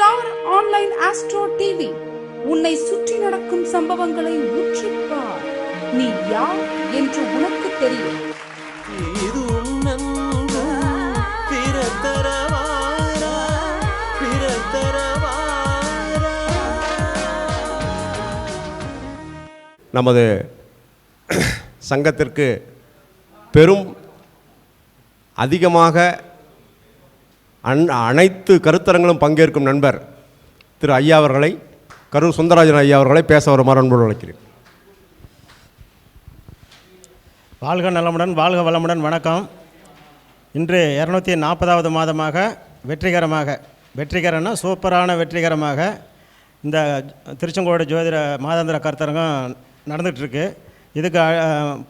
Star online astro TV. உன்னை சுற்றி நடக்கும் சம்பவங்களை உற்றுப்பார் நீ யார் என்று உனக்கு தெரியும். இது பிறத்தரவாரா பிறத்தரவாரா. நமது சங்கத்திற்கு பெரும் அதிகமாக அன் அனைத்து கருத்தரங்களும் பங்கேற்கும் நண்பர் திரு ஐயா அவர்களை கரூர் சுந்தரராஜன் ஐயா அவர்களை பேச வருமாறு அன்போடு அழைக்கிறேன். வாழ்க நலமுடன் வாழ்க வளமுடன் வணக்கம். இன்று இரநூத்தி நாற்பதாவது மாதமாக வெற்றிகரமாக வெற்றிகரம்னா சூப்பரான வெற்றிகரமாக இந்த திருச்செங்கோடு ஜோதிட மாதாந்திர கருத்தரங்கம் நடந்துகிட்ருக்கு. இதுக்கு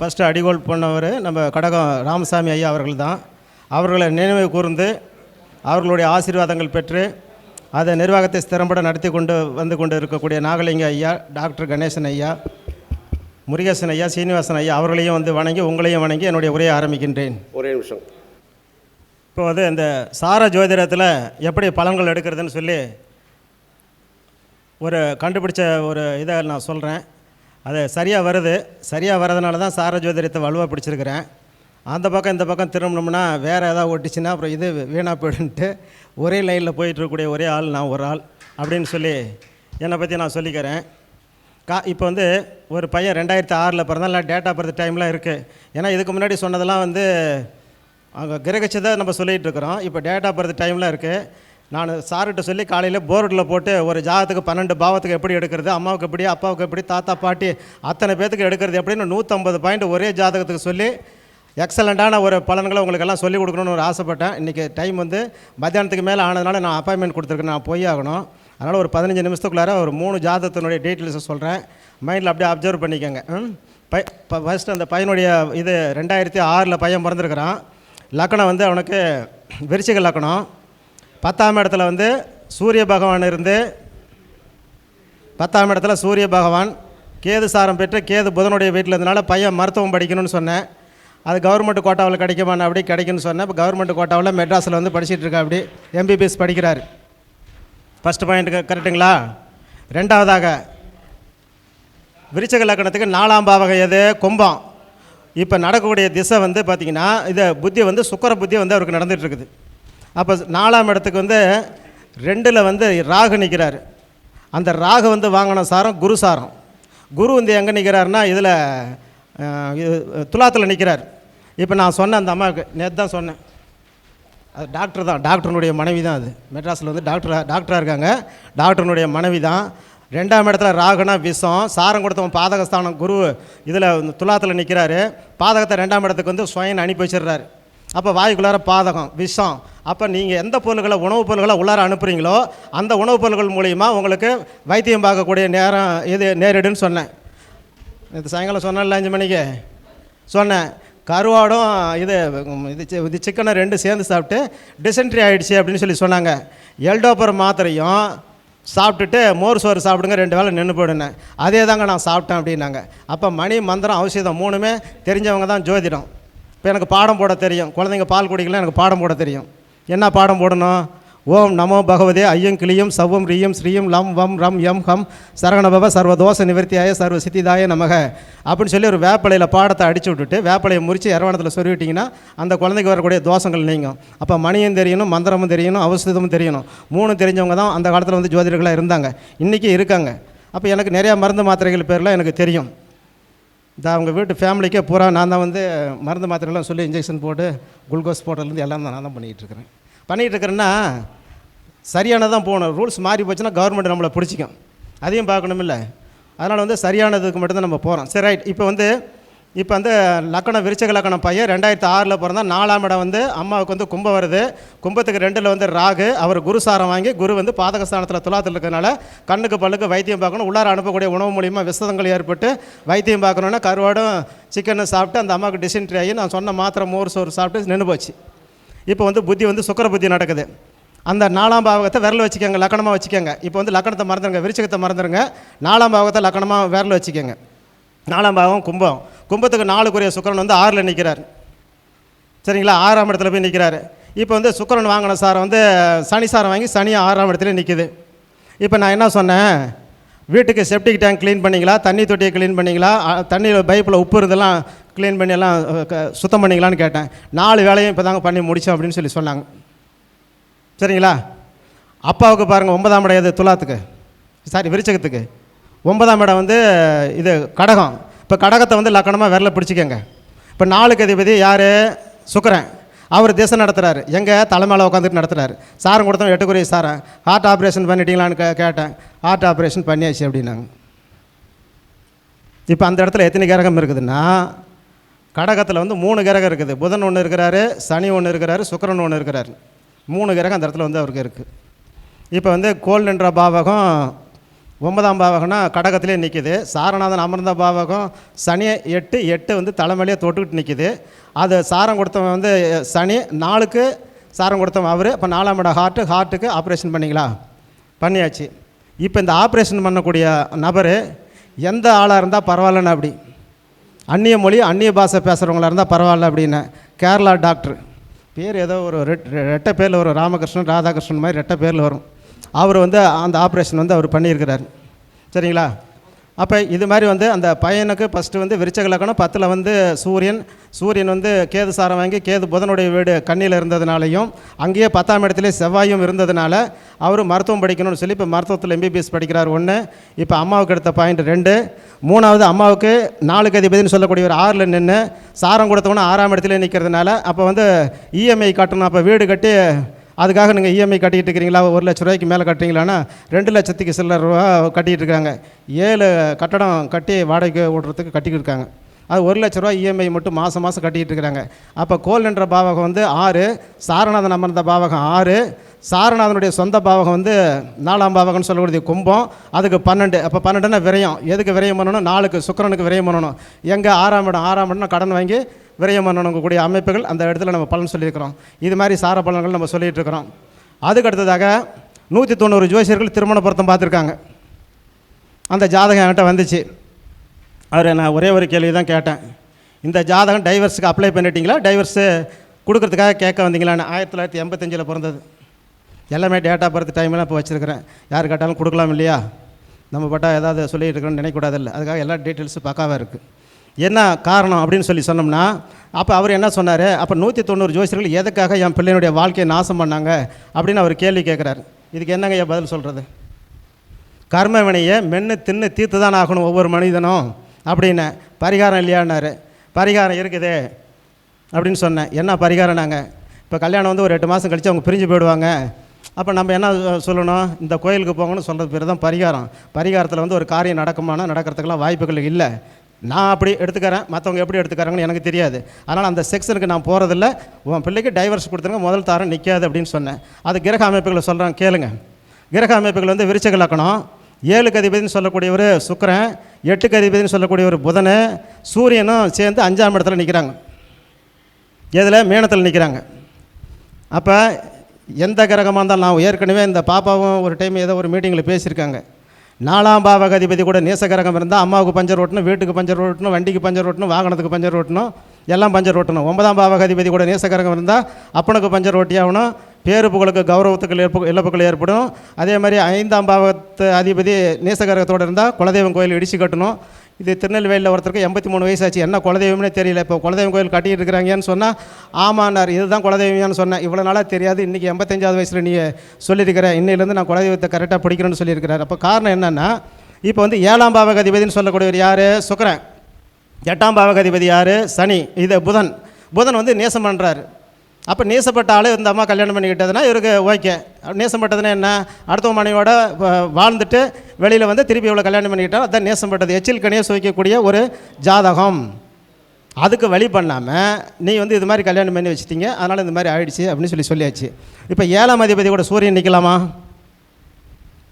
ஃபஸ்ட்டு அடிகோல் பண்ணவர் நம்ம கடகம் ராமசாமி ஐயா அவர்கள் தான். அவர்களை நினைவு கூர்ந்து அவர்களுடைய ஆசீர்வாதங்கள் பெற்று அதை நிர்வாகத்தை ஸ்திரம்பட நடத்தி கொண்டு வந்து கொண்டு இருக்கக்கூடிய நாகலிங்க ஐயா டாக்டர் கணேசன் ஐயா முருகேசன் ஐயா சீனிவாசன் ஐயா அவர்களையும் வந்து வணங்கி உங்களையும் வணங்கி என்னுடைய உரையை ஆரம்பிக்கின்றேன். ஒரே நிமிஷம். இப்போ வந்து இந்த சார ஜோதிடத்தில் எப்படி பலன்கள் எடுக்கிறதுன்னு சொல்லி ஒரு கண்டுபிடிச்ச ஒரு இதை நான் சொல்கிறேன் அது சரியாக வருது. சரியாக வரதுனால தான் சார ஜோதிடத்தை வலுவாக பிடிச்சிருக்கிறேன். அந்த பக்கம் இந்த பக்கம் திரும்பினோம்னா வேறு ஏதாவது ஒட்டிச்சுன்னா அப்புறம் இது வீணாக போயிடுன்ட்டு ஒரே லைனில் போயிட்டுருக்கக்கூடிய ஒரே ஆள் நான் ஒரு ஆள் அப்படின்னு சொல்லி என்னை பற்றி நான் சொல்லிக்கிறேன். கா இப்போ வந்து ஒரு பையன் ரெண்டாயிரத்தி ஆறில் பிறந்தால டேட்டா பர்த் டைம்லாம் இருக்குது ஏன்னா இதுக்கு முன்னாடி சொன்னதெல்லாம் வந்து அங்கே கிரகிச்சதை நம்ம சொல்லிகிட்டு இருக்கிறோம். இப்போ டேட்டா பர்த் டைம்லாம் இருக்குது நான் சார்கிட்ட சொல்லி காலையில் போர்டில் போட்டு ஒரு ஜாதத்துக்கு பன்னெண்டு பாவத்துக்கு எப்படி எடுக்கிறது அம்மாவுக்கு எப்படி அப்பாவுக்கு எப்படி தாத்தா பாட்டி அத்தனை பேத்துக்கு எடுக்கிறது எப்படின்னு நூற்றம்பது பாயிண்ட் ஒரே ஜாதகத்துக்கு சொல்லி எக்ஸலண்ட்டான ஒரு பலன்களை உங்களுக்கு எல்லாம் சொல்லிக் கொடுக்கணும்னு ஒரு ஆசைப்பட்டேன். இன்றைக்கி டைம் வந்து மத்தியானத்துக்கு மேலே ஆனதுனால நான் அப்பாயின்மெண்ட் கொடுத்துருக்கேன். நான் போய் ஆகணும். அதனால் ஒரு பதினஞ்சு நிமிஷத்துக்குள்ளார ஒரு மூணு ஜாதகத்தினுடைய டீட்டெயில்ஸை சொல்கிறேன் மைண்டில் அப்படியே அப்சர்வ் பண்ணிக்கோங்க. ம்? பை இப்போ ஃபஸ்ட்டு அந்த பையனுடைய இது ரெண்டாயிரத்தி ஆறில் பையன் பிறந்திருக்கிறான். லக்கணம் வந்து அவனுக்கு விருச்சிக லக்கணம். பத்தாம் இடத்துல வந்து சூரிய பகவான் இருந்து பத்தாம் இடத்துல சூரிய பகவான் கேது சாரம் பெற்று கேது புதனுடைய வீட்டில் இருந்தனால பையன் மருத்துவம் படிக்கணும்னு சொன்னேன். அது கவர்மெண்ட் கோட்டாவில் கிடைக்குமான்னு அப்படி கிடைக்குன்னு சொன்னேன். இப்போ கவர்மெண்ட் கோட்டாவில் மெட்ராஸில் வந்து படிச்சிட்டு இருக்கா அப்படி எம்பிபிஎஸ் படிக்கிறார். ஃபஸ்ட் பாயிண்ட் கரெக்டுங்களா ரெண்டாவதாக விருச்சக லக்கணத்துக்கு நாலாம் பாவகம் எது? கும்பம். இப்போ நடக்கக்கூடிய திசை வந்து பார்த்திங்கன்னா இது புத்தி வந்து சுக்கர புத்தி வந்து அவருக்கு நடந்துகிட்ருக்குது அப்போ நாலாம் இடத்துக்கு வந்து ரெண்டில் வந்து ராகு நிற்கிறார் அந்த ராகு வந்து வாங்கின சாரம் குரு சாரம். குரு வந்து எங்கே நிற்கிறாருன்னா இதில் துலாத்தில் நிற்கிறார் இப்போ நான் சொன்ன அந்த அம்மாவுக்கு நேற்று தான் சொன்னேன். அது டாக்டர் தான் டாக்டருனுடைய மனைவி தான் அது. மெட்ராஸில் வந்து டாக்டராக டாக்டராக இருக்காங்க. டாக்டருனுடைய மனைவி தான். ரெண்டாம் இடத்துல ராகுனா விஷம் சாரம் கொடுத்தவன் பாதகஸ்தானம் குரு இதில் துலாத்தில் நிற்கிறாரு பாதகத்தை ரெண்டாம் இடத்துக்கு வந்து சுயன் அனுப்பி வச்சிடுறாரு. அப்போ வாய்க்குள்ளார பாதகம் விஷம். அப்போ நீங்கள் எந்த பொருள்களை உணவுப் பொருள்களை உள்ளார அனுப்புகிறீங்களோ அந்த உணவுப் பொருள்கள் மூலிமா உங்களுக்கு வைத்தியம் பார்க்கக்கூடிய நேரம் இது நேரிடுன்னு சொன்னேன். நேற்று சாயங்காலம் சொன்னேன்ல அஞ்சு மணிக்கு. சொன்னேன். கருவாடும் இது இது இது சிக்கனை ரெண்டு சேர்ந்து சாப்பிட்டு டிசென்ட்ரி ஆகிடுச்சு அப்படின்னு சொல்லி சொன்னாங்க. எல்டோப்பர் மாத்திரையும் சாப்பிட்டுட்டு மோர் சோறு சாப்பிடுங்க ரெண்டு வேலை நின்று போயிடுனேன். அதே தாங்க நான் சாப்பிட்டேன் அப்படின்னாங்க. அப்போ மணி மந்திரம் ஔஷதம் மூணுமே தெரிஞ்சவங்க தான் ஜோதிடம். இப்போ எனக்கு பாடம் போட தெரியும். குழந்தைங்க பால் குடிக்கலாம் எனக்கு பாடம் போட தெரியும். என்ன பாடம் போடணும்? ஓம் நமோ பகவதே ஐயம் கிளியும் சவ்வம் ரீயம் ஸ்ரீயும் லம் வம் ரம் எம் ஹம் சரகணபவ சர்வதோஷ நிவர்த்தியாய சர்வ சித்திதாய நமக. அப்படின்னு சொல்லி ஒரு வேப்பலையில் பாடத்தை அடிச்சு விட்டுட்டு வேப்பலையை முறித்து இரவணத்தில் சொருவிட்டிங்கன்னா அந்த குழந்தைக்கு வரக்கூடிய தோஷங்கள் நீங்கும். அப்போ மணியும் தெரியணும் மந்திரமும் தெரியணும் அவசிதமும் தெரியணும். மூணு தெரிஞ்சவங்க தான் அந்த காலத்தில் வந்து ஜோதிடர்களாக இருந்தாங்க. இன்றைக்கி இருக்காங்க. அப்போ எனக்கு நிறையா மருந்து மாத்திரைகள் பேரெலாம் எனக்கு தெரியும். இந்த அவங்க வீட்டு ஃபேமிலிக்கே பூரா நான் தான் வந்து மருந்து மாத்திரைலாம் சொல்லி இன்ஜெக்ஷன் போட்டு குளுக்கோஸ் போட்டதுலேருந்து எல்லாம் தான் நான் தான் பண்ணிகிட்டு பண்ணிகிட்ருக்குறேன்னா சரியானதான் போகணும். ரூல்ஸ் மாறி போச்சுன்னா கவர்மெண்ட் நம்மளை பிடிச்சிக்கும். அதையும் பார்க்கணுமில்ல. அதனால் வந்து சரியானதுக்கு மட்டும்தான் நம்ம போகிறோம் சரி ரைட் இப்போ வந்து இப்போ வந்து லக்கணம் விருச்சக லக்கணம் பையன் ரெண்டாயிரத்து ஆறில் பிறந்தா நாலாம் இடம் வந்து அம்மாவுக்கு வந்து கும்பம் வருது. கும்பத்துக்கு ரெண்டில் வந்து ராகு. அவர் குருசாரம் வாங்கி குரு வந்து பாதகஸ்தானத்தில் துலாத்தில் இருக்கிறதுனால கண்ணுக்கு பல்லுக்கு வைத்தியம் பார்க்கணும். உள்ளார அனுப்பக்கூடிய உணவு மூலியமாக விசதங்கள் ஏற்பட்டு வைத்தியம் பார்க்கணுன்னா கருவாடும் சிக்கனும் சாப்பிட்டு அந்த அம்மாவுக்கு டிசென்ட்ரி ஆகி நான் சொன்ன மாத்திரை மோர் சோறு சாப்பிட்டு நின்று போச்சு. இப்போ வந்து புத்தி வந்து சுக்கர புத்தி நடக்குது. அந்த நாலாம் பாவகத்தை விரல வச்சுக்கோங்க லக்கணமாக வச்சுக்கோங்க. இப்போ வந்து லக்கணத்தை மறந்துடுங்க விருச்சகத்தை மறந்துடுங்க நாலாம் பாவகத்தை லக்கணமாக விரல் வச்சுக்கோங்க. நாலாம் பாவம் கும்பம். கும்பத்துக்கு நாலுக்குரிய சுக்கரன் வந்து ஆறில் நிற்கிறார் சரிங்களா? ஆறாம் இடத்துல போய் நிற்கிறாரு இப்போ வந்து சுக்கரன் வாங்கின சாரை வந்து சனி சாரம் வாங்கி சனி ஆறாம் இடத்துல நிற்கிது இப்போ நான் என்ன சொன்னேன்? வீட்டுக்கு செப்டிக் டேங்க் க்ளீன் பண்ணிங்களா? தண்ணி தொட்டியை க்ளீன் பண்ணிங்களா? தண்ணியில் பைப்பில் உப்பு இருந்தெல்லாம் க்ளீன் பண்ணி எல்லாம் க- சுத்தம் பண்ணிங்களான்னு கேட்டேன். நாலு வேலையும் இப்போ தாங்க பண்ணி முடித்தோம் அப்படின்னு சொல்லி சொன்னாங்க. சரிங்களா? அப்பாவுக்கு பாருங்கள் ஒன்பதாம் இடம் எது? துலாத்துக்கு. சாரி விருச்சகத்துக்கு. ஒன்பதாம் இடம் வந்து இது கடகம். இப்போ கடகத்தை வந்து லக்கணமாக விரல பிடிச்சிக்கங்க. இப்போ நாளுக்கு அதிபதி யார்? சுக்கரன். அவர் திசை நடத்துகிறாரு எங்கே? தலைமையில் உட்காந்துட்டு நடத்துகிறாரு சாரும் கொடுத்தோம் எட்டுக்குரிய சாரம் ஹார்ட் ஆப்ரேஷன் பண்ணிட்டீங்களான்னு கே கேட்டேன். ஹார்ட் ஆப்ரேஷன் பண்ணியாச்சு அப்படின்னாங்க. இப்போ அந்த இடத்துல எத்தனை கிரகம் இருக்குதுன்னா கடகத்தில் வந்து மூணு கிரகம் இருக்குது. புதன் ஒன்று இருக்கிறாரு சனி ஒன்று இருக்கிறாரு சுக்கரன் ஒன்று இருக்கிறாரு. மூணு கிரகம் அந்த இடத்துல வந்து அவருக்கு இருக்குது இப்போ வந்து கோல் நின்ற பாவகம் ஒன்பதாம் பாவகம்னா கடகத்திலே நிற்கிது சாரநாதன் அமர்ந்த பாவகம் சனி எட்டு எட்டு வந்து தலைமையிலே தொட்டுக்கிட்டு நிற்கிது அது சாரம் கொடுத்தவன் வந்து சனி நாளுக்கு சாரம் கொடுத்தவன் அவர். இப்போ நாலாம் இடம் ஹார்ட்டு ஹார்ட்டுக்கு ஆப்ரேஷன் பண்ணிங்களா? பண்ணியாச்சு. இப்போ இந்த ஆப்ரேஷன் பண்ணக்கூடிய நபர் எந்த ஆளாக இருந்தால் பரவாயில்லன்னு அப்படி. அந்நிய மொழி அந்நிய பாஷை பேசுகிறவங்களா இருந்தால் பரவாயில்ல அப்படின்னு. கேரளா டாக்டர். பேர் ஏதோ ஒரு ரெட் ரெட்டை பேரில் வரும். ராமகிருஷ்ணன் ராதாகிருஷ்ணன் மாதிரி ரெட்டை பேரில் வரும். அவர் வந்து அந்த ஆப்ரேஷன் வந்து அவர் பண்ணியிருக்கிறார். சரிங்களா? அப்போ இது மாதிரி வந்து அந்த பையனுக்கு ஃபஸ்ட்டு வந்து விருச்சக லக்கணம் பத்தில் வந்து சூரியன் சூரியன் வந்து கேது சாரம் வாங்கி கேது புதனுடைய வீடு கண்ணியில் இருந்ததுனாலையும் அங்கேயே பத்தாம் இடத்துலேயே செவ்வாயும் இருந்ததுனால அவர் மருத்துவம் படிக்கணும்னு சொல்லி இப்போ மருத்துவத்தில் எம்பிபிஎஸ் படிக்கிறார் ஒன்று இப்போ அம்மாவுக்கு எடுத்த பாயிண்ட் ரெண்டு. மூணாவது அம்மாவுக்கு நாலுக்கு கதிபதினு சொல்லக்கூடிய ஒரு ஆறில் நின்று சாரம் கொடுத்தவொன்னே ஆறாம் இடத்துல நிற்கிறதுனால அப்போ வந்து இஎம்ஐ கட்டணும் அப்போ வீடு கட்டி அதுக்காக நீங்கள் இஎம்ஐ கட்டிகிட்டு இருக்கிறீங்களா? ஒரு லட்ச ரூபாய்க்கு மேலே கட்டுறீங்களான்னா ரெண்டு லட்சத்துக்கு சில்லற ரூபா கட்டிகிட்டு இருக்காங்க. ஏழு கட்டடம் கட்டி வாடகைக்கு விடுறதுக்கு கட்டிக்கிட்டு இருக்காங்க. அது ஒரு லட்ச ரூபா இஎம்ஐ மட்டும் மாதம் மாதம் கட்டிகிட்டு இருக்கிறாங்க. அப்போ கோல் என்ற பாவகம் வந்து ஆறு சாரநாதன் அமர்ந்த பாவகம் ஆறு சாரநாதனுடைய சொந்த பாவகம் வந்து நாலாம் பாவகம்னு சொல்லக்கூடிய கும்பம் அதுக்கு பன்னெண்டு. அப்போ பன்னெண்டுன்னா விரயம். எதுக்கு விரயம் பண்ணணும்? நாலுக்கு சுக்கிரனுக்கு விரயம் பண்ணணும். எங்கே ஆறாம் இடம்? ஆறாம் இடம்னா கடன் வாங்கி விரயம் பண்ணணுங்கக்கூடிய அமைப்புகள் அந்த இடத்துல நம்ம பலன் சொல்லியிருக்கிறோம். இது மாதிரி சார பலன்கள் நம்ம சொல்லிகிட்டு இருக்கிறோம் அதுக்கு அடுத்ததாக நூற்றி தொண்ணூறு ஜோசியர்கள் திருமண பொருத்தம் பார்த்துருக்காங்க. அந்த ஜாதகம் என்கிட்ட வந்துச்சு. அவரை நான் ஒரே ஒரு கேள்வி தான் கேட்டேன். இந்த ஜாதகம் டைவர்ஸுக்கு அப்ளை பண்ணிட்டீங்களா? டைவர்ஸு கொடுக்குறதுக்காக கேட்க வந்தீங்களான்னு. ஆயிரத்தி தொள்ளாயிரத்தி எண்பத்தஞ்சில் பிறந்தது. எல்லாமே டேட்டா பர்த் டைம்லாம் இப்போ வச்சுருக்கிறேன். யார் கேட்டாலும் கொடுக்கலாம் இல்லையா? நம்ம பட்டா ஏதாவது சொல்லிட்டு இருக்கணும்னு நினைக்கக்கூடாதில்ல. அதுக்காக எல்லா டீட்டெயில்ஸும் பக்காவாக இருக்குது என்ன காரணம் அப்படின்னு சொல்லி சொன்னோம்னா அப்போ அவர் என்ன சொன்னார்? அப்போ நூற்றி தொண்ணூறு ஜோசியர்கள் எதுக்காக என் பிள்ளையினுடைய வாழ்க்கையை நாசம் பண்ணாங்க? அப்படின்னு அவர் கேள்வி கேட்குறாரு. இதுக்கு என்னங்க பதில் சொல்கிறது கர்ம வினையை மென்று தின்னு தீர்த்து தான் ஆகணும் ஒவ்வொரு மனிதனும். அப்படின்னு பரிகாரம் இல்லையான்னாரு. பரிகாரம் இருக்குது அப்படின்னு சொன்னேன். என்ன பரிகாரம் நாங்கள் இப்போ கல்யாணம் வந்து ஒரு எட்டு மாதம் கழித்து அவங்க பிரிஞ்சு போயிடுவாங்க. அப்போ நம்ம என்ன சொல்லணும்? இந்த கோயிலுக்கு போங்கன்னு சொல்கிறது பேர் தான் பரிகாரம். பரிகாரத்தில் வந்து ஒரு காரியம் நடக்குமானா நடக்கிறதுக்கெல்லாம் வாய்ப்புகள் இல்லை. நான் அப்படி எடுத்துக்கிறேன். மற்றவங்க எப்படி எடுத்துக்கிறாங்கன்னு எனக்கு தெரியாது. அதனால் அந்த செக்ஷனுக்கு நான் போகிறதில்ல உன் பிள்ளைக்கு டைவர்ஸ் கொடுத்துருங்க. முதல் தாரம் நிற்காது அப்படின்னு சொன்னேன். அது கிரக அமைப்புகளை சொல்கிறேன் கேளுங்க. கிரக அமைப்புகள் வந்து விரிச்சகலாக்கணும். ஏழுக்கு அதிபதினு சொல்லக்கூடியவர் சுக்கரன் எட்டுக்கு அதிபதினு சொல்லக்கூடியவர் புதன் சூரியனும் சேர்ந்து அஞ்சாம் இடத்துல நிற்கிறாங்க எதில்? மேனத்தில் நிற்கிறாங்க அப்போ எந்த கிரகமாக இருந்தாலும் நான் ஏற்கனவே இந்த பாப்பாவும் ஒரு டைம் ஏதோ ஒரு மீட்டிங்கில் பேசியிருக்காங்க. நாலாம் பாவக அதிபதி கூட நேச கிரகம் இருந்தால் அம்மாவுக்கு பஞ்சர் ஓட்டணும் வீட்டுக்கு பஞ்சர் ஓட்டணும் வண்டிக்கு பஞ்சர் ஓட்டணும் வாகனத்துக்கு பஞ்சர் ஓட்டணும் எல்லாம் பஞ்சர் ஓட்டணும். ஒன்பதாம் பாவக அதிபதி கூட நேசகிரகம் இருந்தால் அப்பனுக்கு பஞ்சர் ஓட்டி ஆகணும் பேரு புகழுக்கு கௌரவத்துக்கள் ஏற்ப இழப்புகள் ஏற்படும். அதே மாதிரி ஐந்தாம் பாவத்து அதிபதி நேசகரகத்தோடு இருந்தால் குலதெய்வம் கோயில் இடிச்சு கட்டணும். இது திருநெல்வேலியில் ஒருத்தருக்கு எண்பத்தி மூணு வயசாச்சு. என்ன குலதெய்வம்னே தெரியல. இப்போ குலதெய்வம் கோயில் கட்டிட்டு இருக்கிறாங்கன்னு சொன்னால் ஆமாண்ணார் இதுதான் குலதெய்வம்னு சொன்னேன் இவ்வளோ நாளாக தெரியாது. இன்றைக்கி எண்பத்தஞ்சாவது வயசில் நீ சொல்லியிருக்கிற இன்னிலேருந்து நான் குலதெய்வத்தை கரெக்டாக பிடிக்கிறேன்னு சொல்லியிருக்கிறார். அப்போ காரணம் என்னென்னா இப்போ வந்து ஏழாம் பாவக அதிபதினு சொல்லக்கூடியவர் யார்? சுக்கரன். எட்டாம் பாவக அதிபதி யார்? சனி. இது புதன். புதன் வந்து நேசம் பண்ணுறாரு அப்போ நேசப்பட்ட ஆள் இந்த அம்மா கல்யாணம் பண்ணிக்கிட்டதுன்னா இவருக்கு ஓகே. நேசப்பட்டதுன்னா என்ன? அடுத்த மனைவியோட வாழ்ந்துட்டு வெளியில் வந்து திருப்பி இவ்வளோ கல்யாணம் பண்ணிக்கிட்டா அதான் நேசப்பட்டது. எச்சில் கனியை சுவைக்கக்கூடிய ஒரு ஜாதகம். அதுக்கு வழி பண்ணாமல் நீ வந்து இது மாதிரி கல்யாணம் பண்ணி வச்சுட்டீங்க. அதனால் இந்த மாதிரி ஆயிடுச்சு அப்படின்னு சொல்லி சொல்லியாச்சு. இப்போ ஏழாம் அதிபதி கூட சூரியன் நிற்கலாமா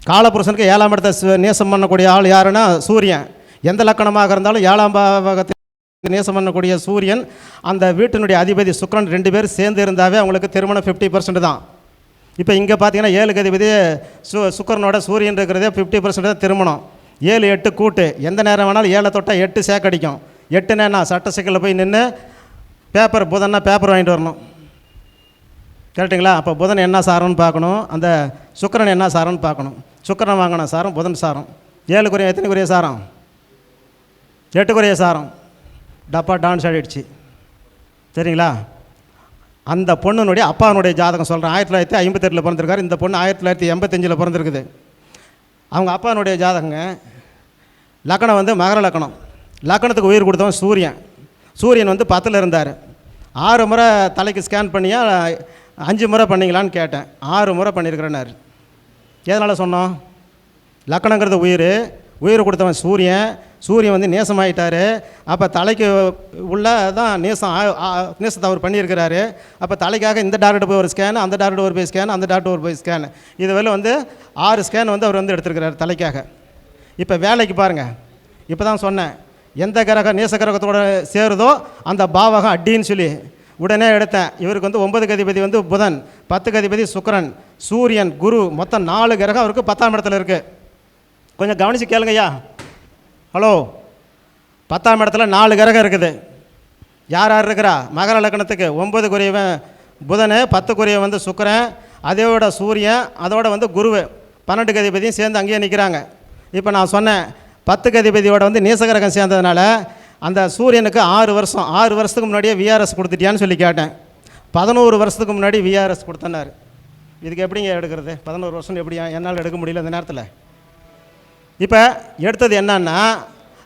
காலபுருஷனுக்கு ஏழாம் இடத்தை சு- நேசம் பண்ணக்கூடிய ஆள் யாருன்னா சூரியன். எந்த லக்கணமாக இருந்தாலும் ஏழாம் பாவகத்தை நேசம் பண்ணக்கூடிய சூரியன் அந்த வீட்டினுடைய அதிபதி சுக்ரன் ரெண்டு பேரும் சேர்ந்து இருந்தாவே அவங்களுக்கு திருமணம் ஃபிஃப்டி பர்சன்ட் தான். இப்போ இங்கே பார்த்தீங்கன்னா ஏழு அதிபதி சு சுக்கரனோட சூரியன் இருக்கிறதே ஃபிஃப்டி பர்சன்ட் தான் திருமணம். ஏழு எட்டு கூட்டு. எந்த நேரம் வேணாலும் ஏழை தொட்டால் எட்டு சேக்கடிக்கும் எட்டு நேரம் சட்ட சிக்கலில் போய் நின்று பேப்பர் புதன்னா பேப்பர் வாங்கிட்டு வரணும். கரெக்டுங்களா அப்போ புதன் என்ன சாரம்னு பார்க்கணும். அந்த சுக்கரன் என்ன சாரம்னு பார்க்கணும். சுக்கரன் வாங்கின சாரம் புதன் சாரம். ஏழு குறைய எத்தனை குறைய சாரம்? எட்டு குறைய சாரம். டப்பா டான்ஸ் ஆடிடுச்சு. சரிங்களா அந்த பொண்ணுனுடைய அப்பானுடைய ஜாதகம் சொல்கிறேன் ஆயிரத்தி தொள்ளாயிரத்தி ஐம்பத்தெட்டில் பிறந்திருக்காரு. இந்த பொண்ணு ஆயிரத்தி தொள்ளாயிரத்தி எண்பத்தஞ்சில் பிறந்திருக்குது. அவங்க அப்பானுடைய ஜாதகங்க லக்கணம் வந்து மகர லக்கணம். லக்கணத்துக்கு உயிர் கொடுத்தவன் சூரியன். சூரியன் வந்து பத்தில் இருந்தார். ஆறு முறை தலைக்கு ஸ்கேன் பண்ணியா அஞ்சு முறை பண்ணிங்களான்னு கேட்டேன். ஆறு முறை பண்ணியிருக்கிறேன்னாரு. எதனால் சொன்னோம்? லக்கணங்கிறது உயிர். உயிர் கொடுத்தவன் சூரியன். சூரியன் வந்து நேசமாயிட்டார். அப்போ தலைக்கு உள்ள தான் நேசம் ஆ- நேசத்தை அவர் பண்ணியிருக்கிறாரு. அப்போ தலைக்காக இந்த டாக்டர் போய் ஒரு ஸ்கேன் அந்த டாக்டர் ஒரு போய் ஸ்கேன் அந்த டாக்டர் ஒரு போய் ஸ்கேன் இதுவரை வந்து ஆறு ஸ்கேன் வந்து அவர் வந்து எடுத்திருக்கிறார் தலைக்காக. இப்போ வேலைக்கு பாருங்கள் இப்போ தான் சொன்னேன். எந்த கிரகம் நேச கிரகத்தோட சேருதோ அந்த பாவகம் அடின்னு சொல்லி உடனே எடுத்தேன். இவருக்கு வந்து ஒன்பது கதிபதி வந்து புதன் பத்து கதிபதி சுக்கரன் சூரியன் குரு. மொத்தம் நாலு கிரகம் அவருக்கு பத்தாம் இடத்துல இருக்குது கொஞ்சம் கவனித்து கேளுங்கய்யா. ஹலோ பத்தாம் இடத்துல நாலு கிரகம் இருக்குது. யார் யார் இருக்கிறா? மகர லக்கணத்துக்கு ஒம்பது குரியவன் புதன் பத்து குறியவன் வந்து சுக்கிரன் அதோட சூரியன் அதோட வந்து குருவு. பன்னெண்டு கதிபதியும் சேர்ந்து அங்கேயே நிற்கிறாங்க இப்போ நான் சொன்னேன் பத்து கதிபதியோட வந்து நேசகிரகம் சேர்ந்ததுனால அந்த சூரியனுக்கு ஆறு வருஷம் ஆறு வருஷத்துக்கு முன்னாடியே விஆர்எஸ் கொடுத்துட்டியான்னு சொல்லி கேட்டேன். பதினோரு வருஷத்துக்கு முன்னாடி விஆர்எஸ் கொடுத்தனார் இதுக்கு எப்படிங்க எடுக்கிறது? பதினோரு வருஷம் எப்படி என்னால் எடுக்க முடியல இந்த நேரத்தில்? இப்போ எடுத்தது என்னன்னா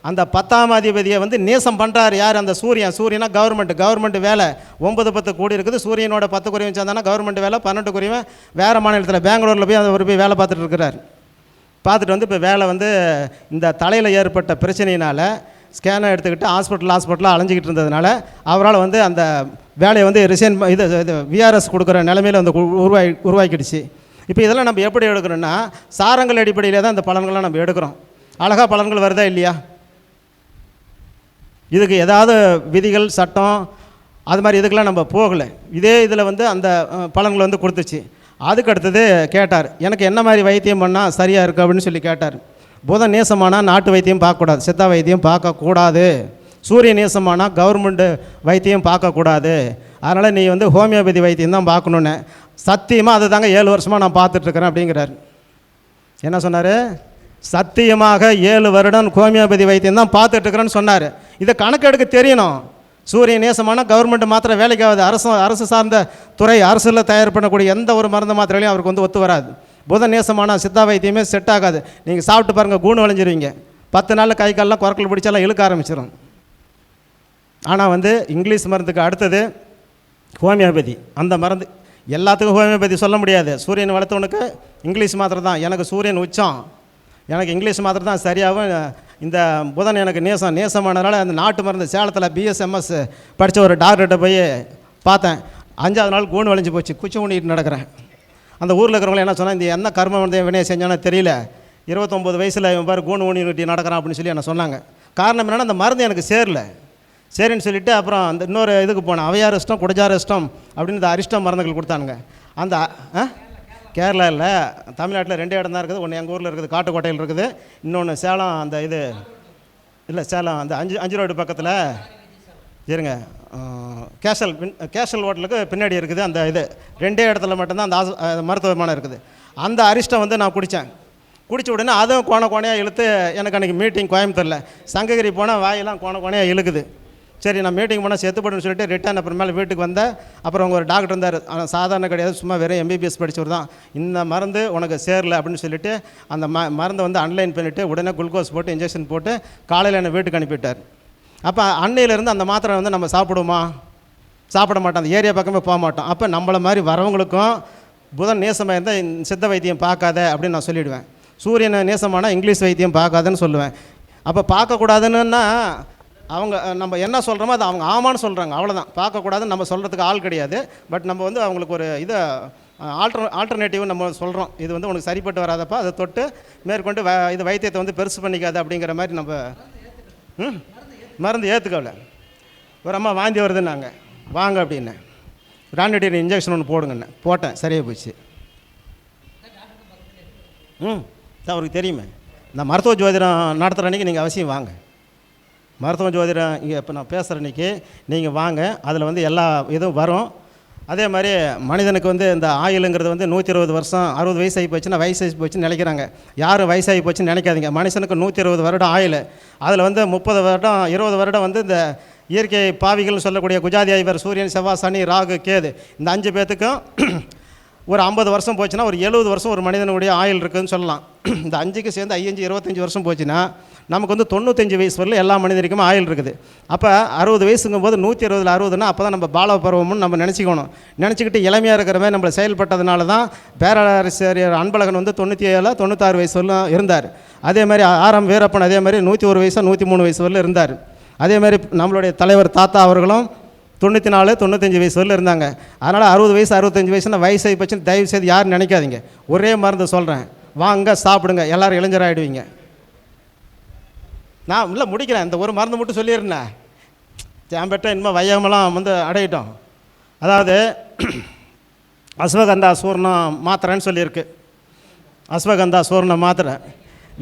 அந்த பத்தாம் அதிபதியை வந்து நேசம் பண்ணுறாரு யார்? அந்த சூரியன். சூரியனா கவர்மெண்ட் கவர்மெண்ட் வேலை. ஒன்பது பத்து கோடி இருக்குது. சூரியனோட பத்து குறைவு சேர்ந்தானா கவர்மெண்ட் வேலை. பன்னெண்டு குறைவன் வேறு மாநிலத்தில் பெங்களூரில் போய் அவர் போய் வேலை பார்த்துட்டு இருக்கிறார். பார்த்துட்டு வந்து இப்போ வேலை வந்து இந்த தலையில் ஏற்பட்ட பிரச்சனையினால் ஸ்கேனை எடுத்துக்கிட்டு ஹாஸ்பிட்டல் ஹாஸ்பிட்டலாக அலைஞ்சிக்கிட்டு இருந்ததுனால அவரால் வந்து அந்த வேலையை வந்து ரிசைன் இது இது விஆர்எஸ் கொடுக்குற நிலமையில வந்து உ- உருவாகி உருவாக்கிடுச்சு இப்போ இதெல்லாம் நம்ம எப்படி எடுக்கிறோன்னா சாரங்கள் அடிப்படையில் தான் இந்த பலன்கள்லாம் நம்ம எடுக்கிறோம். அழகா பலன்கள் வருதா இல்லையா? இதுக்கு ஏதாவது விதிகள் சட்டம் அது மாதிரி இதுக்கெல்லாம் நம்ம போகலை. இதே இதில் வந்து அந்த பலன்கள் பலன்களை வந்து கொடுத்துச்சு. அதுக்கு அடுத்தது கேட்டார் எனக்கு என்ன மாதிரி வைத்தியம் பண்ணால் சரியாக இருக்குது அப்படின்னு சொல்லி கேட்டார். புதன் நேசமானால் நாட்டு வைத்தியம் பார்க்கக்கூடாது சித்தா வைத்தியம் பார்க்கக்கூடாது. சூரிய நேசமானால் கவர்மெண்ட்டு வைத்தியம் பார்க்கக்கூடாது. அதனால் நீ வந்து ஹோமியோபதி வைத்தியம் தான் பார்க்கணுன்னு சத்தியமாக அதை தாங்க ஏழு வருஷமாக நான் பார்த்துட்ருக்குறேன் அப்படிங்கிறார். என்ன சொன்னார்? சத்தியமாக ஏழு வருடம் ஹோமியோபதி வைத்தியம் தான் பார்த்துட்ருக்குறேன்னு சொன்னார். இதை கணக்கெடுக்க தெரியணும். சூரிய நேசமான கவர்மெண்ட் மாத்திரை வேலைக்கு ஆகுது அரசு அரசு சார்ந்த துறை அரசில் தயார் பண்ணக்கூடிய எந்த ஒரு மருந்து மாத்திரையிலையும் அவருக்கு வந்து ஒத்து வராது. புத நேசமான சித்தா வைத்தியமே செட் ஆகாது. நீங்கள் சாப்பிட்டு பாருங்கள் கூணு வளைஞ்சிருவீங்க. பத்து நாளில் கை காலெலாம் குரக்கல் பிடிச்சாலாம் இழுக்க ஆரம்பிச்சிடும் ஆனால் வந்து இங்கிலீஷ் மருந்துக்கு அடுத்தது ஹோமியோபதி. அந்த மருந்து எல்லாத்துக்கும் ஹோமியோபதி சொல்ல முடியாது. சூரியன் வளர்த்தவனுக்கு இங்கிலீஷ் மாத்திரை தான் எனக்கு சூரியன் உச்சம். எனக்கு இங்கிலீஷ் மாத்திரை தான் சரியாகவும் இந்த புதன் எனக்கு நேசம். நேசமானதுனால அந்த நாட்டு மருந்து சேலத்தில் பிஎஸ்எம்எஸ் படித்த ஒரு டாக்டர்கிட்ட போய் பார்த்தேன். அஞ்சாவது நாள் கூண்டு வளைஞ்சு போச்சு. குச்சி ஊனிட்டு நடக்கிறேன். அந்த ஊரில் இருக்கிறவங்க என்ன சொன்னால் இந்த என்ன கர்ம வந்து வினையை செஞ்சானோ தெரியல. இருபத்தொம்போது வயசில் இவன் பாரு கூண்டு ஊனி நட்டி நடக்கிறான் அப்படின்னு சொல்லி என்ன சொன்னாங்க. காரணம் என்னென்னா அந்த மருந்து எனக்கு சேரலை. சரின்னு சொல்லிவிட்டு அப்புறம் அந்த இன்னொரு இதுக்கு போனேன். அவையார் இஷ்டம் குடஜார் இஷ்டம் அப்படின்னு இந்த அரிஷ்டம் மருந்துகள் கொடுத்தானுங்க. அந்த ஆ கேரளா இல்லை தமிழ்நாட்டில் ரெண்டே இடம் தான் இருக்குது. ஒன்று எங்கள் ஊரில் இருக்குது காட்டுக்கோட்டையில் இருக்குது. இன்னொன்று சேலம் அந்த இது இல்லை சேலம் அந்த அஞ்சு அஞ்சு ரோடு பக்கத்தில். இருங்க. கேசல் கேஷல் பின் கேஷல் ஹோட்டலுக்கு பின்னாடி இருக்குது அந்த இது. ரெண்டே இடத்துல மட்டும்தான் அந்த ஆஸ்- மருத்துவமனை இருக்குது. அந்த அரிஷ்டம் வந்து நான் குடித்தேன் குடிச்ச உடனே அதுவும் கோண கோணையாக இழுத்து எனக்கு அன்றைக்கி மீட்டிங் கோயம்புத்தூரில். சங்ககிரி போனால் வாயெல்லாம் கோண கோணையாக இழுக்குது. சரி நான் மீட்டிங் போனால் செத்துப்படுன்னு சொல்லிட்டு ரிட்டர்ன் அப்புறமேல வீட்டுக்கு வந்தேன் அப்புறம் அவங்க ஒரு டாக்டர் இருந்தார். ஆனால் சாதாரண கிடையாது சும்மா வெறும் எம்பிபிஎஸ் படித்தவர் தான். இந்த மருந்து உனக்கு சேரல அப்படின்னு சொல்லிட்டு அந்த ம மருந்தை வந்து அன்லைன் பண்ணிவிட்டு உடனே குளுக்கோஸ் போட்டு இன்ஜெக்ஷன் போட்டு காலையில் என்னை வீட்டுக்கு அனுப்பிட்டார். அப்போ அன்னையிலேருந்து அந்த மாத்திரை வந்து நம்ம சாப்பிடுவோமா? சாப்பிட மாட்டோம். அந்த ஏரியா பக்கமே போக மாட்டோம். அப்போ நம்மளை மாதிரி வரவங்களுக்கும் புதன் நேசமாக இருந்தால் சித்த வைத்தியம் பார்க்காத அப்படின்னு நான் சொல்லிவிடுவேன் சூரியனை நேசமானால் இங்கிலீஷ் வைத்தியம் பார்க்காதன்னு சொல்லுவேன். அப்போ பார்க்கக்கூடாதுன்னா அவங்க நம்ம என்ன சொல்கிறோமோ அது அவங்க ஆமான்னு சொல்கிறாங்க அவ்வளோதான் பார்க்கக்கூடாதுன்னு நம்ம சொல்கிறதுக்கு ஆள் கிடையாது. பட் நம்ம வந்து அவங்களுக்கு ஒரு இதை ஆல்டர் ஆல்டர்னேட்டிவ் நம்ம சொல்கிறோம் இது வந்து உனக்கு சரிப்பட்டு வராதப்பா அதை தொட்டு மேற்கொண்டு வ இது வைத்தியத்தை வந்து பெருசு பண்ணிக்காது அப்படிங்கிற மாதிரி நம்ம ம்? மருந்து ஏற்றுக்கல ஒரு அம்மா வாந்தி வருதுன்னாங்க. வாங்க அப்படின்னு. ராண்டடியர் இன்ஜெக்ஷன் ஒன்று போடுங்கண்ணே போட்டேன். சரியாக போச்சு. ம். அவருக்கு தெரியுமே. இந்த மருத்துவ ஜோதிடம் நடத்துகிற அன்றைக்கி நீங்கள் அவசியம் வாங்க. மருத்துவ ஜோதிடம் இங்கே இப்போ நான் பேசுகிற இன்றைக்கி நீங்கள் வாங்க அதில் வந்து எல்லா இதுவும் வரும். அதே மாதிரி மனிதனுக்கு வந்து இந்த ஆயுளுங்கிறது வந்து நூற்றி இருபது வருஷம் அறுபது வயசு ஆகி போச்சுன்னா வயசாகி போச்சுன்னு நினைக்கிறாங்க. யாரும் வயசாகி போச்சுன்னு நினைக்காதீங்க. மனுஷனுக்கு நூற்றி இருபது வருடம் ஆயுள். அதில் வந்து முப்பது வருடம் இருபது வருடம் வந்து இந்த இயற்கை பாவிகள்னு சொல்லக்கூடிய குஜாதி ஐவர் சூரியன் செவ்வாய் சனி ராகு கேது. இந்த அஞ்சு பேர்த்துக்கும் ஒரு ஐம்பது வருஷம் போச்சுன்னா ஒரு எழுபது வருஷம் ஒரு மனிதனுடைய ஆயுள் இருக்குதுன்னு சொல்லலாம். இந்த அஞ்சுக்கு சேர்ந்து ஐயஞ்சு இருபத்தஞ்சி வருஷம் போச்சுன்னா நமக்கு வந்து தொண்ணூத்தஞ்சு வயசு வரல எல்லா மனிதனுக்கும் ஆயுள் இருக்குது. அப்போ அறுபது வயசுங்கும் போது நூற்றி அறுபதில் அறுபதுன்னா அப்போ தான் நம்ம பால பருவம்னு நம்ம நினச்சிக்கணும். நினச்சிக்கிட்டு இளமையாக இருக்கிற மாதிரி நம்மளை செயல்பட்டதுனால தான் பேரரசர் அன்பழகன் வந்து தொண்ணூற்றி ஏழில் தொண்ணூத்தாறு வயசு வரலும் இருந்தார். அதே மாதிரி ஆரம் வீரப்பன் அதே மாதிரி நூற்றி ஒரு வயசாக நூற்றி மூணு வயசு வரலும் இருந்தார். அதே மாதிரி நம்மளுடைய தலைவர் தாத்தா அவர்களும் தொண்ணூற்றி நாலு தொண்ணூத்தஞ்சு வயசு வரல இருந்தாங்க. அதனால் அறுபது வயசு அறுபத்தஞ்சு வயசுனா வயசை பச்சுன்னு தயவு செய்து யாரும் நினைக்காதீங்க. ஒரே மருந்து சொல்கிறேன் வாங்க சாப்பிடுங்க. எல்லோரும் இளைஞராகிடுவீங்க நான் இல்லை முடிக்கிறேன். இந்த ஒரு மருந்து மட்டும் சொல்லிடுறேன் தேம்பெட்ட இனிமேல் வையமெல்லாம் வந்து அடையிட்டோம். அதாவது அஸ்வகந்தா சூர்ணம் மாத்திரைன்னு சொல்லியிருக்கு. அஸ்வகந்தா சூர்ணம் மாத்திரை.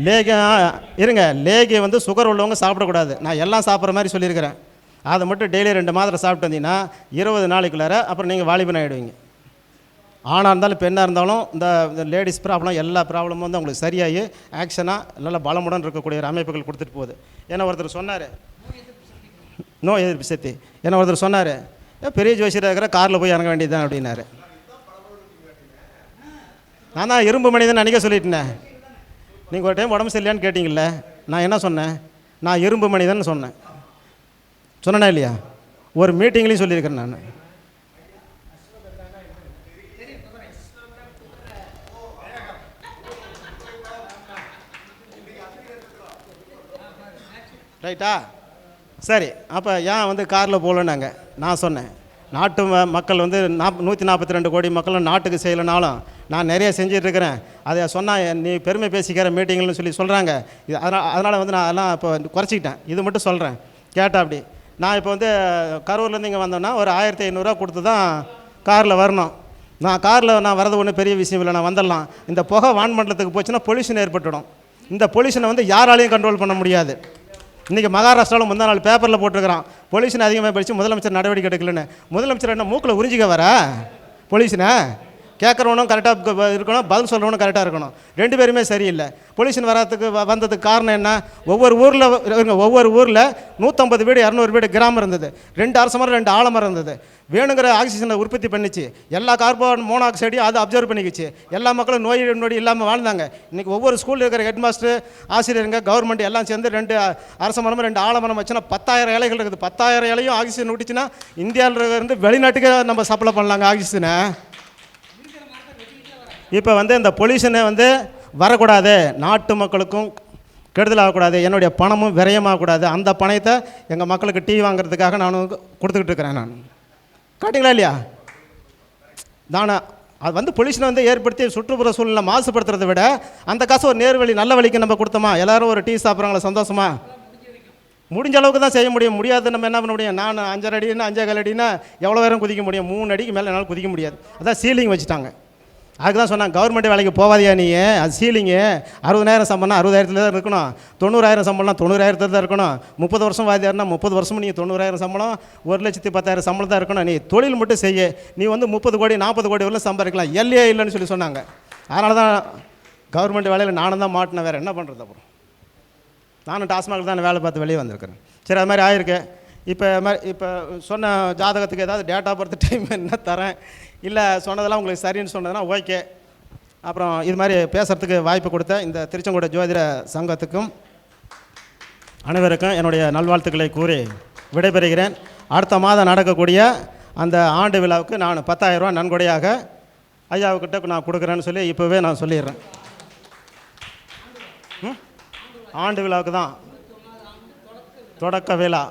லேகியம் இருங்க லேகியம் வந்து சுகர் உள்ளவங்க சாப்பிடக்கூடாது. நான் எல்லாம் சாப்பிட்ற மாதிரி சொல்லியிருக்கிறேன். அதை மட்டும் டெய்லி ரெண்டு மாத்திரை சாப்பிட்டு வந்தீங்கன்னா இருபது நாளைக்குள்ளார அப்புறம் நீங்கள் வாலிபன் ஆகிடுவீங்க ஆணாக இருந்தாலும் பெண்ணாக இருந்தாலும் இந்த லேடிஸ் ப்ராப்ளம் எல்லா ப்ராப்ளமும் வந்து அவங்களுக்கு சரியாகி ஆக்ஷனாக நல்ல பலமுடன் இருக்கக்கூடிய ஒரு அமைப்புகள் கொடுத்துட்டு போகுது. ஏன்னா ஒருத்தர் சொன்னார். நோய் எதிர்ப்பு சக்தி. ஏன்னா ஒருத்தர் சொன்னார் பெரிய ஜோசியர் இருக்கிற காரில் போய் இறங்க வேண்டியது தான் அப்படின்னாரு. நான் தான் இரும்பு மனிதன் அன்றைக்கே சொல்லிட்டேனே. நீங்கள் ஒரு டைம் உடம்பு சரியில்லையான்னு கேட்டிங்கள நான் என்ன சொன்னேன்? நான் இரும்பு மனிதன் சொன்னேன். சொன்னேனா இல்லையா? ஒரு மீட்டிங்லேயும் சொல்லியிருக்கிறேன் நான். ரைட்டா சரி அப்போ ஏன் வந்து காரில் போகலன்னாங்க? நான் சொன்னேன். நாட்டு ம- மக்கள் வந்து நாப் நூற்றி நாற்பத்தி ரெண்டு கோடி மக்களும் நாட்டுக்கு செய்யலைனாலும் நான் நிறைய செஞ்சிட்ருக்கிறேன். அதை சொன்னால் நீ பெருமை பேசிக்கிற மீட்டிங்னு சொல்லி சொல்கிறாங்க இது அதனால் அதனால் வந்து நான் அதெல்லாம் இப்போ குறைச்சிக்கிட்டேன். இது மட்டும் சொல்கிறேன் கேட்டால் அப்படி. நான் இப்போ வந்து கரூர்லேருந்து இங்கே வந்தோன்னா ஒரு ஆயிரத்தி ஐநூறுரூவா கொடுத்து தான் காரில் வரணும். நான் காரில் நான் வரது ஒன்றும் பெரிய விஷயம் இல்லை நான் வந்துடலாம். இந்த புகை வான்மண்டலத்துக்கு போச்சுன்னா பொல்யூஷன் ஏற்பட்டுடும். இந்த பொல்யூஷனை வந்து யாராலையும் கண்ட்ரோல் பண்ண முடியாது. இன்றைக்கி மகாராஷ்டிராவில் முந்தா நாள் பேப்பரில் போட்டிருக்கிறான் பொல்யூஷன் அதிகமாக படித்து முதலமைச்சர் நடவடிக்கை எடுக்கலன்னு. முதலமைச்சர் என்ன மூக்கில் உறிஞ்சிக்க வர? பொல்யூஷனை கேட்குறவனும் கரெக்டாக இருக்கணும் பதில் சொல்கிறவனும் கரெக்டாக இருக்கணும். ரெண்டு பேருமே சரியில்லை. பொல்யூஷன் வராதுக்கு வந்ததுக்கு காரணம் என்ன? ஒவ்வொரு ஊரில் இருங்க ஒவ்வொரு ஊரில் நூற்றம்பது வீடு இரநூறு வீடு கிராமம் இருந்தது. ரெண்டு அரச மரம் ரெண்டு ஆலமரம் இருந்தது. வேணுங்கிற ஆக்சிஜனை உற்பத்தி பண்ணிச்சு. எல்லா கார்பன் மோனாக்சைடையும் அது அப்சர்வ் பண்ணிக்கிச்சு. எல்லா மக்களும் நோய் நொடி இல்லாமல் வாழ்ந்தாங்க. இன்றைக்கி ஒவ்வொரு ஸ்கூலில் இருக்கிற ஹெட் மாஸ்டர் ஆசிரியருங்க கவர்மெண்ட் எல்லாம் சேர்ந்து ரெண்டு அரச மரமும் ரெண்டு ஆலமரம் வச்சுன்னா பத்தாயிரம் இலைகள் இருக்குது. பத்தாயிரம் இலையும் ஆக்சிஜன் விட்டுச்சுன்னா இந்தியாவில் இருந்து வெளிநாட்டுக்கே நம்ம சப்ளை பண்ணலாங்க ஆக்சிஜனை இப்போ வந்து இந்த பொல்யூஷனை வந்து வரக்கூடாது. நாட்டு மக்களுக்கும் கெடுதல் ஆகக்கூடாது என்னுடைய பணமும் விரயமாகக்கூடாது. அந்த பணத்தை எங்கள் மக்களுக்கு டீ வாங்குறதுக்காக நான் கொடுத்துக்கிட்டு இருக்கிறேன் நான். காட்டிங்களா இல்லையா? தானே அது வந்து பொல்யூஷனை வந்து ஏற்படுத்தி சுற்றுப்புற சூழ்நிலை மாசுபடுத்துறதை விட அந்த காசு ஒரு நேர் வழி நல்ல வழிக்கு நம்ம கொடுத்தோமா? எல்லாரும் ஒரு டீ சாப்பிட்றாங்களா? சந்தோஷமா? முடிஞ்ச அளவுக்கு தான் செய்ய முடியும். முடியாது நம்ம என்ன பண்ண முடியும்? நான் அஞ்சரை அடினா அஞ்சே கால் அடினா எவ்வளோ நேரம் குதிக்க முடியும்? மூணு அடிக்கு மேலே என்னால் குதிக்க முடியாது. அதான் சீலிங் வச்சுட்டாங்க. அதுக்கு தான் சொன்னாங்க கவர்மெண்ட் வேலைக்கு போவாதியா நீ? அது சீலிங்கு அறுபதாயிரம் சம்பளம் அறுபதாயிரத்துல தான் இருக்கணும். தொண்ணூறாயிரம் சம்பளம் தொண்ணூறாயிரத்துல தான் இருக்கணும். முப்பது வருஷம் வாதியாருன்னா முப்பது வருஷமும் நீ தொண்ணூறாயிரம் சம்பளம் ஒரு லட்சத்தி பத்தாயிரம் சம்பளம் தான் இருக்கணும். நீ தொழில் மட்டும் செய்ய. நீ வந்து முப்பது கோடி நாற்பது கோடி வரலாம் சம்பாதிக்கலாம். எல்லையே இல்லைன்னு சொல்லி சொன்னாங்க. அதனால தான் கவர்மெண்ட் வேலையில் நானும் தான் மாட்டினேன். வேறு என்ன பண்ணுறது அப்புறம்? நானும் டாஸ்மாகில் தான் வேலை பார்த்து வெளியே வந்திருக்கிறேன். சரி அது மாதிரி ஆயிருக்கு. இப்போ மாதிரி இப்போ சொன்ன ஜாதகத்துக்கு ஏதாவது டேட்டா பர்த் டைம் என்ன தரேன்? இல்லை சொன்னதெல்லாம் உங்களுக்கு சரின்னு சொன்னதுன்னா ஓகே. அப்புறம் இது மாதிரி பேசுகிறதுக்கு வாய்ப்பு கொடுத்த இந்த திருச்செங்கோடு ஜோதிட சங்கத்துக்கும் அனைவருக்கும் என்னுடைய நல்வாழ்த்துக்களை கூறி விடைபெறுகிறேன். அடுத்த மாதம் நடக்கக்கூடிய அந்த ஆண்டு விழாவுக்கு நான் 10000 நன்கொடையாக ஐயாவுக்கிட்ட நான் கொடுக்குறேன்னு சொல்லி இப்போவே நான் சொல்லிடுறேன். ம்? ஆண்டு விழாவுக்கு தான். தொடக்க விழா.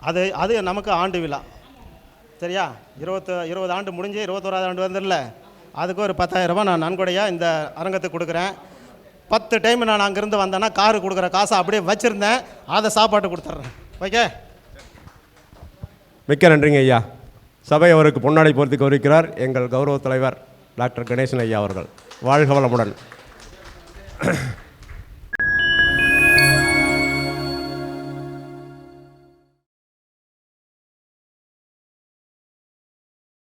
அது அது நமக்கு ஆண்டு விழா. சரியா? இருபத்து இருபது ஆண்டு முடிஞ்சு இருபத்தோராது ஆண்டு வந்துடல அதுக்கு ஒரு 10000 ரூபாய் நான் நன்கொடையாக இந்த அரங்கத்துக்கு கொடுக்குறேன். பத்து டைம் நான் அங்கேருந்து வந்தேன்னா காரு கொடுக்குற காசை அப்படியே வச்சுருந்தேன். அதை சாப்பாட்டு கொடுத்துட்றேன். ஓகே? மிக்க நன்றிங்க ஐயா. சபை அவருக்கு பொன்னாடை பொறுத்து கௌரிக்கிறார். எங்கள் கௌரவ தலைவர் டாக்டர் கணேசன் ஐயா அவர்கள். வாழ்க வளமுடன்.